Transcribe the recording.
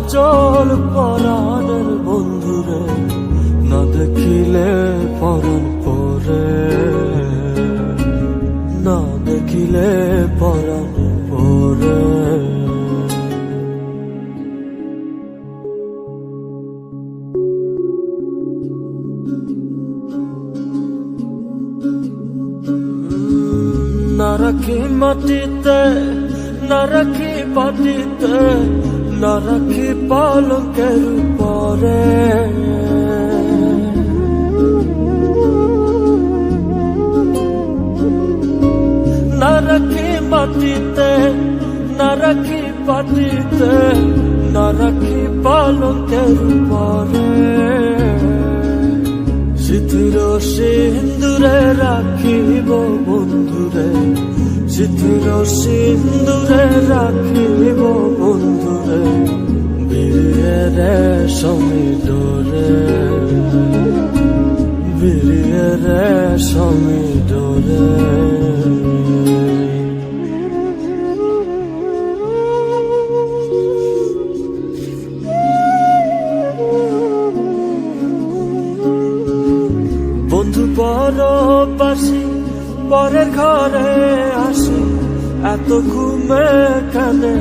চল পরাণের বন্ধুরে, না দেখিলে পরন পরে। না দেখিলে পরন পরে। না রাখি মাটিতে, না রাখি পাটিতে না রাখি পালকের পরে না রাখি মাটিতে না রাখি পাটিতে না রাখি পালকের পরে সিথির সিন্দুরে রাখিব বন্ধুরে সিথির সিন্দুরে রাখিব বন্ধুরে বীরে সমীডরে বীরে সমীডরে বন্ধু বড় পাশি পরের ঘরে আসি। এত ঘুমে কানে